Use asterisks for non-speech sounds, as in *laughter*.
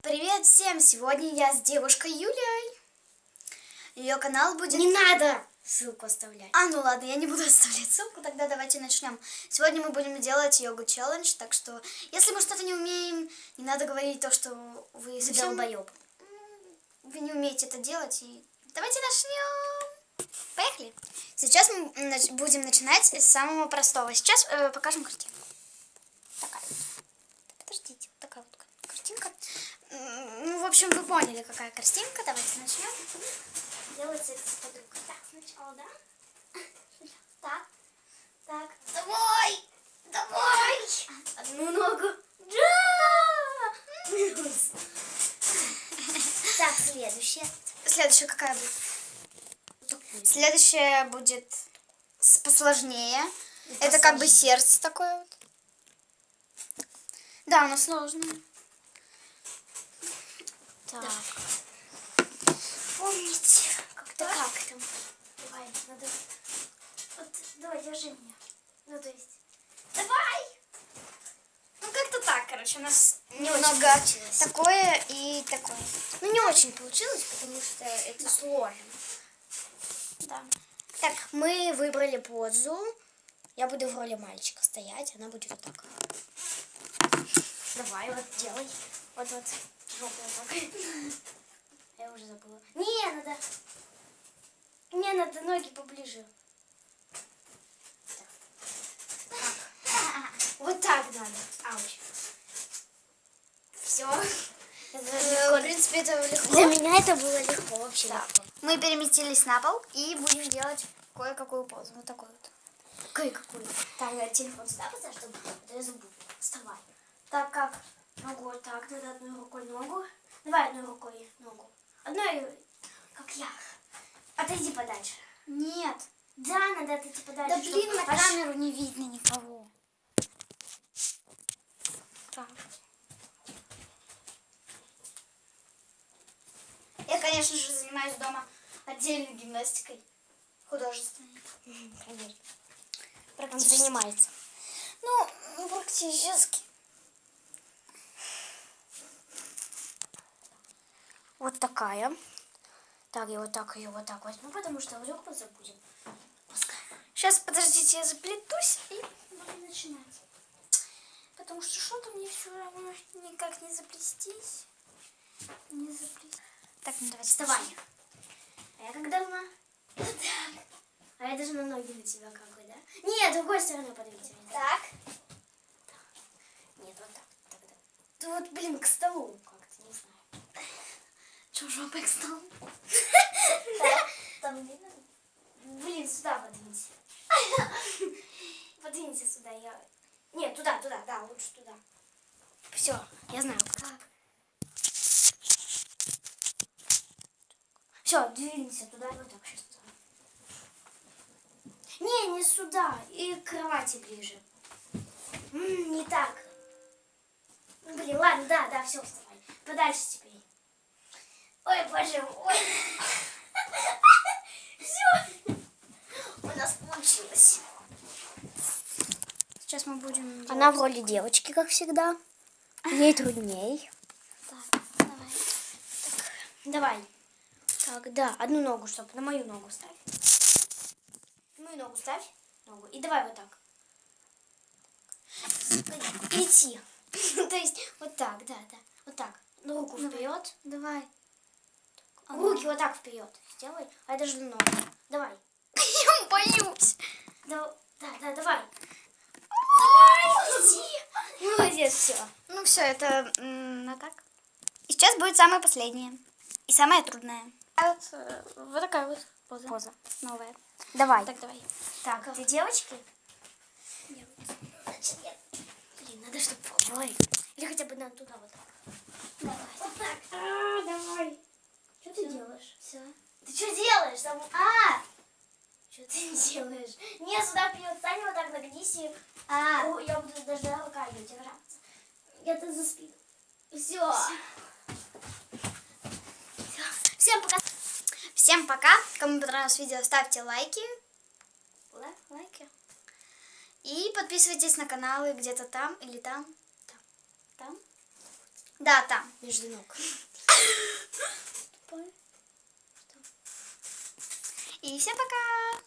Привет всем! Сегодня я с девушкой Юлей. Ее канал будет... Не надо ссылку оставлять. А, ну ладно, я не буду *laughs* оставлять ссылку, тогда давайте начнем. Сегодня мы будем делать йогу челлендж, так что если мы что-то не умеем, не надо говорить то, что вы совсем... Вы не умеете это делать, и давайте начнем. Поехали. Сейчас мы будем начинать с самого простого. Сейчас э, покажем картинку. Такая. Подождите, вот такая вот картинка. М, Ну, в общем, вы поняли, какая картинка. Давайте начнем. Делается это с подругой. Так, сначала, да? *laughs* Так, так. Давай! Давай! Одну ногу. Да! Так, следующее. Следующая какая будет? Следующая будет посложнее. Это как бы сердце такое вот. Да, оно сложное. Так. Помните, Да как там? Давай, надо... Вот, давай, держи меня. Ну, то есть... Давай! Ну, как-то так, короче, у нас Не немного очень такое и такое. Ну, не очень получилось, потому что это сложно. Да. Так, мы выбрали позу. Я буду в роли мальчика стоять, она будет вот так. Давай, вот делай. Вот, Я уже забыла. Не, надо... Мне надо ноги поближе. Так. Вот так надо. Ауч. Все. Э, В принципе, это легко. Для меня это было легко, вообще Да. легко. Мы переместились на пол и будем делать кое-какую позу. Вот такой вот. Какой? Так, я телефон сюда поставь, чтобы а то я забуду. Вставай. Так как? Ногу вот так, надо одной рукой ногу. Давай одной рукой ногу. Одной, как я. Отойди подальше. Нет. Да, надо отойти подальше. Да блин, на аж- камеру не видно никого. Так. Я, конечно же, занимаюсь дома отдельной гимнастикой художественной. Конечно. Он занимается. Ну, практически. Вот такая. Так, я вот так ее вот так возьму, потому что вдруг мы забудем. Сейчас, подождите, я заплетусь и буду начинать. Потому что что-то мне все равно никак не заплестись. Не заплестись. Так, ну давайте. Вставай. А я как давно? Вот так. А я даже на ноги на тебя как бы, да? Нет, другой стороной подвиньте меня. Так. Нет, вот так. Тогда. Ты вот, блин, к столу как-то, не знаю. Че, жопой к столу? Там видно? Блин, сюда подвиньте. Подвиньте сюда, я... Нет, туда, туда, да, лучше туда. Все, я знаю. Как? Все, двинься туда, вот так сейчас. Не, не сюда, и к кровати ближе. М, не так. Блин, ладно, да, да, все, вставай. Подальше теперь. Ой, боже мой. Все. У нас получилось. Будем... Она в роли девочки, как всегда. Ей трудней. Так, давай. Давай. Так, да, одну ногу, чтобы на мою ногу ставь. На мою ногу ставь. Ногу. И давай вот так. Идти. *laughs* То есть вот так, да, да. Вот так. Ну, Руку Давай. вперед. Давай. Руки вот так вперед. Сделай. А это же ногу. Давай. *laughs* Я боюсь. Да, да, да, давай. Давай, Молодец, все. Ну все, это ну так. И сейчас будет самое последнее. И самое трудное. А Вот, э, вот такая вот поза. Поза. Новая. Давай. Так, давай. Так, ты девочки? Я... Блин, надо, чтобы пробовали. Или хотя бы нам туда вот так. Давай. Вот так. А, давай. Что ты делаешь? Все. Ты что делаешь? Там... А! Что ты *laughs* делаешь? Не, сюда вперед, стань вот так, нагнись и... А, О, я буду даже руками держаться. Я-то за спину. Все. всем пока. Всем пока. Кому понравилось видео, ставьте лайки. Лайк, лайки. И подписывайтесь на каналы где-то там или там. Там. Там. Да, там. Между ног. *laughs* И всем пока!